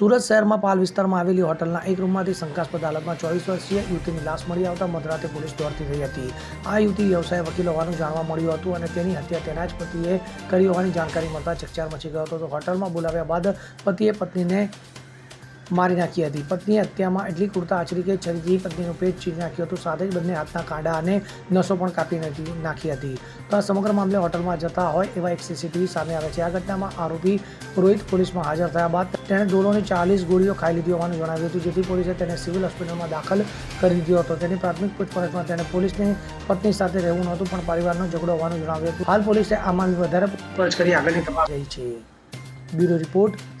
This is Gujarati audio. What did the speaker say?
સુરત શહેરમાં પાલ વિસ્તારમાં આવેલી હોટલના એક રૂમમાંથી શંકાસ્પદ હાલતમાં ચોવીસ વર્ષીય યુવતીની લાશ મળી આવતા મધરાતે પોલીસ દોડતી થઈ હતી. આ યુવતી વ્યવસાય વકીલ હોવાનું જાણવા મળ્યું હતું અને તેની હત્યા તેના જ પતિએ કરી હોવાની જાણકારી મળતા ચકચાર મચી ગયો હતો. તો હોટલમાં બોલાવ્યા બાદ પતિએ પત્નીને મારી નાખી હતી. પત્નીએ હત્યામાં એટલી કુર્તા આચરી કે છરીથી પત્નીનું પેટ ચીરી નાખ્યું હતું. સાથે જ બંને હાથના કાંડા અને નસો પણ કાપી નાખી હતી. તો આ સમગ્ર મામલે હોટલમાં જતા હોય એવા એક સીસીટીવી સામે આવે છે. આ ઘટનામાં આરોપી પુરોહિત પોલીસમાં હાજર થયા બાદ તેણે ડોલોની ચાલીસ ગોળીઓ ખાઈ લીધી હોવાનું જણાવ્યું હતું, જેથી પોલીસે તેને સિવિલ હોસ્પિટલમાં દાખલ કરી દીધો હતો. તેની પ્રાથમિક પૂછપરછમાં તેણે પોલીસની પત્ની સાથે રહેવું નહોતું, પણ પરિવારનો ઝઘડો હોવાનું જણાવ્યું હતું. હાલ પોલીસે આ મામલે વધારે પૂછપરછ કરી આગળની તપાસ રહી છે. Bureau report